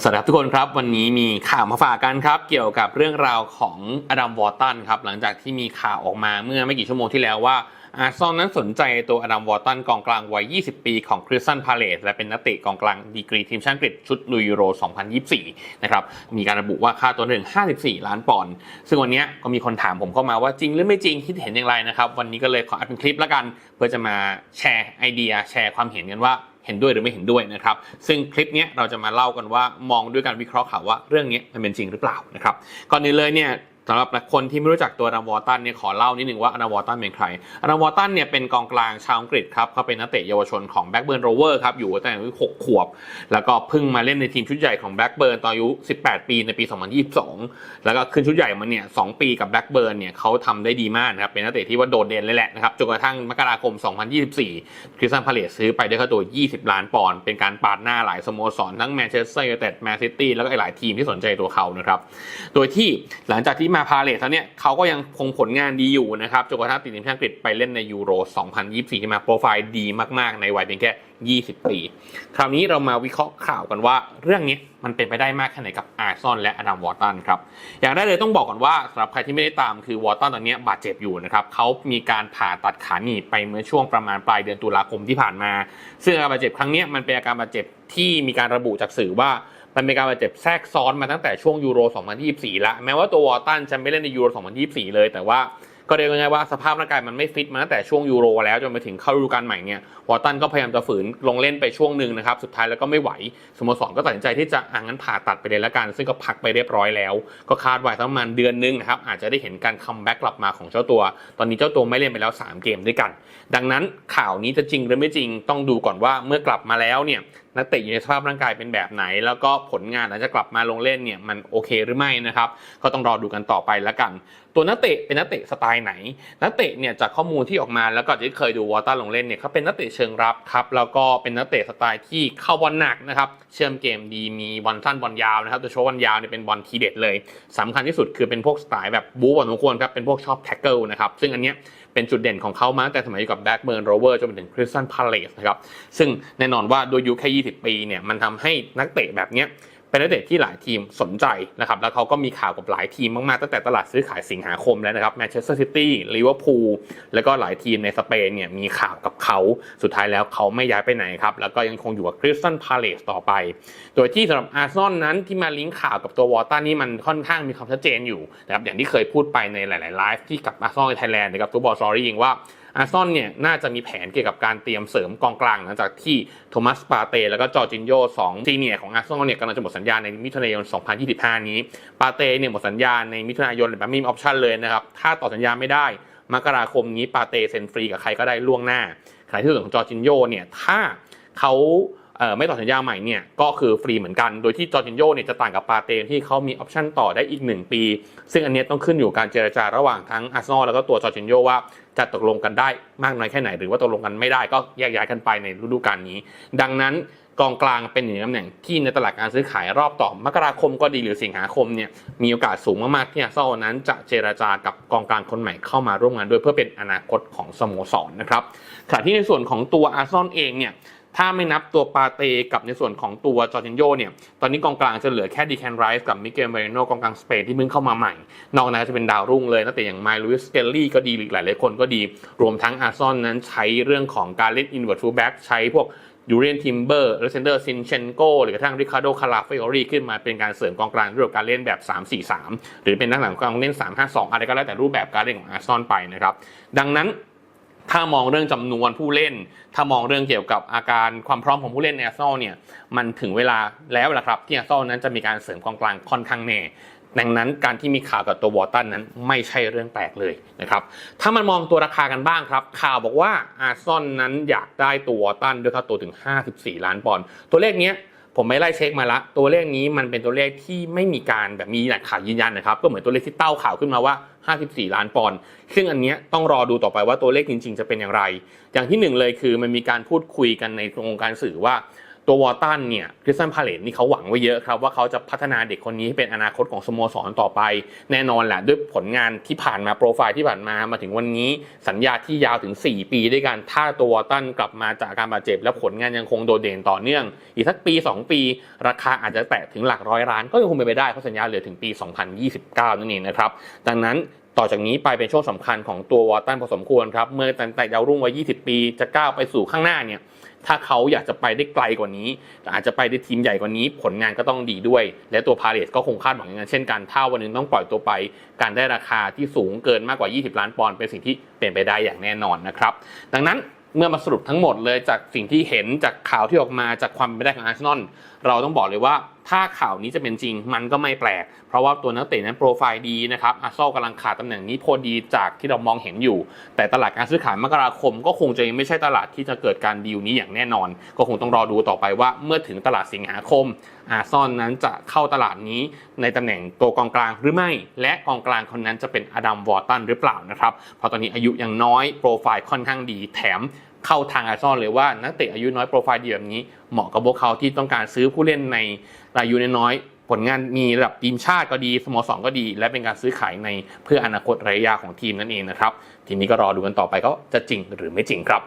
สวัสดีครับทุกคนครับ วันนี้มีข่าวมาฝากกันครับ เกี่ยวกับเรื่องราวของอดัมวอร์ตันครับหลังจากที่มีข่าวออกมาเมื่อไม่กี่ชั่วโมงที่แล้วว่าอาร์ซอนนั้นสนใจตัวอดัมวอร์ตันกองกลางวัย 20 ปีของคริสตันพาเลสและเป็นนักเตะกองกลางดีกรีทีมชาติอังกฤษชุดลุยยูโร 2024 นะครับ มีการระบุว่าค่าตัวหนึ่ง 54 ล้านปอนด์ ซึ่งวันนี้ก็มีคนถามผมเข้ามาว่าจริงหรือไม่จริงคิดเห็นอย่างไรนะครับ วันนี้ก็เลยขออัดเป็นคลิปแล้วกัน เพื่อจะมาแชร์ไอเดีย แชร์ความเห็นกันว่า เห็นด้วยหรือไม่เห็นด้วยนะครับ ซึ่งคลิปนี้เราจะมาเล่ากันว่ามองด้วยการวิเคราะห์ข่าวว่าเรื่องนี้มันเป็นจริงหรือเปล่านะครับก่อนอื่นเลยเนี่ย สำหรับคนที่ไม่รู้จักตัวอดัมวอร์ตันเนี่ยขอเล่านิดหนึ่งว่าอดัมวอร์ตันเป็นใครอดัมวอร์ตันเนี่ยเป็นกองกลางชาวอังกฤษครับเขาเป็นนักเตะเยาวชนของแบ็กเบิร์นโรเวอร์ครับอยู่ตั้งแต่อายุ6ขวบ แล้วก็เพิ่งมาเล่นในทีมชุดใหญ่ของแบ็กเบิร์นตอนอายุ 18 ปีในปี 2022 แล้วก็ขึ้นชุดใหญ่มาเนี่ยสปีกับแบ็กเบิร์นเนี่ยเขาทำได้ดีมากนะครับเป็นนักเตะที่ว่าโดดเด่นเลยแหละนะครับจนกระทั่งมกราคม 2024 คริสตันพาเลสซื้อไปด้วยค่าตัว 20 ล้านปอนด์เป็นการปาดหน้าหลายสโมสรทั้งแมนเชสเตอร์ยูไนเต็ดแมนซิตี้แล้วก็หลายทีมที่สนใจตัวเขานะครับโดยที่หลังจากที่มาพาเลสแล้วเนี่ยเขาก็ยังคงผลงานดีอยู่นะครับจนกระทั่งติดทีมชาติอังกฤษไปเล่นในยูโร 2024 ที่มาโปรไฟล์ดีมาก ๆ ในวัยเพียงแค่ 20 ปี คราวนี้เรามาวิเคราะห์ข่าวกันว่า เรื่องนี้มันเป็นไปได้มากแค่ไหนกับอาร์ซอนและอดัมวอร์ตันครับ อย่างแรกเลยต้องบอกก่อนว่าสำหรับใครที่ไม่ได้ตามคือวอร์ตันตอนนี้บาดเจ็บอยู่นะครับเขามีการผ่าตัดขาหนีบไปเมื่อช่วงประมาณปลายเดือนตุลาคมที่ผ่านมา ซึ่งอาการบาดเจ็บครั้งนี้มันเป็นอาการบาดเจ็บที่มีการระบุจากสื่อว่า มันเป็นการบาดเจ็บแทรกซ้อนมาตั้งแต่ช่วงยูโร 2024แล้วแม้ว่าตัววอร์ตันจะไม่เล่นในยูโร 2024 เลย แต่ว่าก็เรียกง่ายว่าสภาพร่างกายมันไม่ฟิตมาตั้งแต่ช่วงยูโรแล้วจนไปถึงเข้าฤดูกาลใหม่เนี่ยวอร์ตันก็พยายามจะฝืนลงเล่นไปช่วงหนึ่งนะครับ สุดท้ายแล้วก็ไม่ไหวสโมสรก็ตัดสินใจที่จะอ่างั้นผ่าตัดไปเลยละกัน ซึ่งก็พักไปเรียบร้อยแล้ว ก็คาดไว้ประมาณเดือนนึงนะครับอาจจะได้เห็นการคัมแบ็กกลับมาของเจ้าตัว ตอนนี้เจ้าตัวไม่เล่นไปแล้ว 3 เกมด้วยกัน ดังนั้นข่าวนี้จะจริงหรือไม่จริงต้องดูก่อนว่าเมื่อกลับมาแล้วเนี่ยนักเตะอยู่ในสภาพร่างกายเป็นแบบไหน แล้วก็ผลงานหลังจากกลับมาลงเล่นเนี่ยมันโอเคหรือไม่นะครับก็ต้องรอดูกันต่อไปแล้วกัน ตัวนักเตะเป็นนักเตะสไตล์ไหน นักเตะเนี่ยจากข้อมูลที่ออกมาแล้วก็ที่เคยดูวอลตันลงเล่นเนี่ยเขาเป็นนักเตะเชิงรับครับแล้วก็เป็นนักเตะสไตล์ที่เข้าบอลหนักนะครับเชื่อมเกมดีมีบอลสั้นบอลยาวนะครับโดยเฉพาะบอลยาวเนี่ยเป็นบอลทีเด็ดเลยสำคัญที่สุดคือเป็นพวกสไตล์แบบบู๊บอลสมควรครับเป็นพวกชอบแท็กเกิลนะครับซึ่งอันเนี้ย เป็นจุดเด่นของเขามาตั้งแต่สมัยอยู่กับแบ็กเบิร์นโรเวอร์จนไปถึงคริสตันพาเลสนะครับซึ่งแน่นอนว่าโดยยุคแค่ 20 ปีเนี่ยมันทำให้นักเตะแบบเนี้ย เป็นนักเตะที่หลายทีมสนใจนะครับแล้วเขาก็มีข่าวกับหลายทีมมากๆตั้งแต่ตลาดซื้อขายสิงหาคมแล้วนะครับแมนเชสเตอร์ซิตี้ลิเวอร์พูลแล้วก็หลายทีมในสเปนเนี่ยมีข่าวกับเขาสุดท้ายแล้วเขาไม่ย้ายไปไหนครับแล้วก็ยังคงอยู่กับคริสตันพาเลสต่อไป โดยที่สำหรับอาร์ซอนนั้นที่มาลิงก์ข่าวกับตัววอลตันนี่มันค่อนข้างมีความชัดเจนอยู่นะครับอย่างที่เคยพูดไปในหลายๆไลฟ์ที่กับอาร์ซอนในไทยแลนด์นะครับตัวบอลซอรี่ยิงว่า อาร์ซอนเนี่ยน่าจะมีแผนเกี่ยวกับการเตรียมเสริมกองกลางหลังจากที่โทมัสปาเต้แล้วก็จอร์จินโยสองซีเนียร์ของอาร์ซอนเนี่ยกำลังจะหมดสัญญาในมิถุนายน 2025 นี้ ปาเต้เนี่ยหมดสัญญาในมิถุนายนแบบไม่มีออปชั่นเลยนะครับ ถ้าต่อสัญญาไม่ได้ มกราคมนี้ปาเต้เซ็นฟรีกับใครก็ได้ล่วงหน้าขณะที่ส่วนของจอร์จินโยเนี่ยถ้าเขา ไม่ต่อสัญญาใหม่เนี่ยก็คือฟรีเหมือนกัน โดยที่จอร์จินโยเนี่ยจะต่างกับปาเต้ที่เขามีออปชั่นต่อได้อีก 1 ปี ซึ่งอันนี้ต้องขึ้นอยู่การเจรจาระหว่างทั้งอาร์เซนอลแล้วก็ตัวจอร์จินโยว่าจะตกลงกันได้มากน้อยแค่ไหน หรือว่าตกลงกันไม่ได้ก็แยกย้ายกันไปในฤดูกาลนี้ ดังนั้นกองกลางเป็นหนึ่งตำแหน่งที่ในตลาดการซื้อขายรอบต่อมกราคมก็ดีหรือสิงหาคมเนี่ยมีโอกาสสูงมากๆที่อาร์เซนอลนั้นจะเจรจากับกองกลางคนใหม่เข้ามาร่วมงานด้วยเพื่อเป็นอนาคตของสโมสรนะครับขณะที่ในส่วนของตัวอาร์เซนอลเองเนี่ย ถ้าไม่นับตัวปาเตกับในส่วนของตัวจอร์จินโยเนี่ย ตอนนี้กองกลางจะเหลือแค่ดีแคนไรส์กับมิเกลเมริโนกองกลางสเปนที่เพิ่งเข้ามาใหม่ นอกนั้นจะเป็นดาวรุ่งเลยตั้งแต่อย่างไมลูอิสเกลลี่ก็ดีหรือหลายหลายคนก็ดี รวมทั้งอาร์ซอนนั้นใช้เรื่องของการเล่นอินเวอร์ทูแบ็กใช้พวกยูเรียนทิมเบอร์เลเซนเดอร์ซินเชนโกหรือกระทั่งริคาร์โดคาราเฟอรีขึ้นมาเป็นการเสริมกองกลางด้วยการเล่นแบบ 3-4-3 หรือเป็นนักหลังกลางเล่น 3-5-2 อะไรก็แล้วแต่รูปแบบการเล่นของอาร์ซอนไปนะครับดังนั้น ถ้ามองเรื่องจำนวนผู้เล่น ถ้ามองเรื่องเกี่ยวกับอาการความพร้อมของผู้เล่นในอาร์เซนอลเนี่ย มันถึงเวลาแล้วละครับ ที่อาร์เซนอลนั้นจะมีการเสริมกองกลางค่อนข้างแน่ ดังนั้นการที่มีข่าวกับตัววอร์ตันนั้นไม่ใช่เรื่องแปลกเลยนะครับ ถ้ามันมองตัวราคากันบ้างครับ ข่าวบอกว่าอาร์ซอลนั้นอยากได้ตัววอร์ตันด้วยค่าตัวถึง 54 ล้านปอนด์ ตัวเลขเนี้ย ผมไม่ไล่เช็คมาละ ตัวเลขนี้มันเป็นตัวเลขที่ไม่มีการแบบมีแหล่งข่าวยืนยันนะครับ ก็เหมือนตัวเลขที่เต้าข่าวขึ้นมาว่า 54 ล้านปอนด์ซึ่งอันเนี้ยต้องรอดูต่อไปว่าตัวเลขจริง ๆ จะเป็นอย่างไร อย่างที่หนึ่งเลยคือมันมีการพูดคุยกันในวงการสื่อว่า ตัววอลตันเนี่ยคริสตันพาเลตนี่เขาหวังไว้เยอะครับ ว่าเขาจะพัฒนาเด็กคนนี้ให้เป็นอนาคตของสโมสรต่อไป แน่นอนแหละด้วยผลงานที่ผ่านมาโปรไฟล์ที่ผ่านมามาถึงวันนี้ สัญญาที่ยาวถึง 4 ปีด้วยกัน ถ้าตัววอลตันกลับมาจากอาการบาดเจ็บ และผลงานยังคงโดดเด่นต่อเนื่อง อีกสักปี 2 ปี ราคาอาจจะแตะถึงหลักร้อยล้าน ก็ยังคงเป็นไปได้เพราะสัญญาเหลือถึงปี 2029 นั่นเองนะครับดังนั้นต่อจากนี้ไปเป็นช่วงสำคัญของตัววอตตันพอสมควรครับเมื่อตั้งแต่ดาวรุ่งวัย 20 ปีจะก้าวไปสู่ข้างหน้าเนี่ย ถ้าเขาอยากจะไปได้ไกลกว่านี้ อาจจะไปได้ทีมใหญ่กว่านี้ ผลงานก็ต้องดีด้วย และตัวพาเลสก็คงคาดหวังอย่างนั้นเช่นกัน ถ้าวันหนึงต้องปล่อยตัวไป การได้ราคาที่สูงเกินมากกว่า 20 ล้านปอนด์เป็นสิ่งที่เป็นไปได้อย่างแน่นอนนะครับ ดังนั้นเมื่อมาสรุปทั้งหมดเลยจากสิ่งที่เห็นจากข่าวที่ออกมาจากความเป็นไปได้ของอาร์เซนอล เราต้องบอกเลยว่าถ้าข่าวนี้จะเป็นจริงมันก็ไม่แปลก เพราะว่าตัวนักเตะนั้นโปรไฟล์ดีนะครับอาร์เซนอลกำลังขาดตำแหน่งนี้พอดีจากที่เรามองเห็นอยู่ แต่ตลาดการซื้อขายมกราคม ก็คงจะยังไม่ใช่ตลาดที่จะเกิดการดีลนี้อย่างแน่นอน ก็คงต้องรอดูต่อไปว่าเมื่อถึงตลาดสิงหาคมอาร์เซนอลนั้นจะเข้าตลาดนี้ในตำแหน่งตัวกองกลางหรือไม่ และกองกลางคนนั้นจะเป็นอดัมวอร์ตันหรือเปล่านะครับเพราะตอนนี้อายุยังน้อยโปรไฟล์ค่อนข้างดีแถม เข้าทางอาร์เซนอลเลยว่านักเตะอายุน้อยโปรไฟล์ดีแบบนี้เหมาะกับพวกเขาที่ต้องการซื้อผู้เล่นในอายุน้อยผลงานมีระดับทีมชาติก็ดีสโมสรก็ดี และเป็นการซื้อขายในเพื่ออนาคตระยะยาวของทีมนั่นเองนะครับ ทีนี้ก็รอดูกันต่อไปก็จะจริงหรือไม่จริงครับ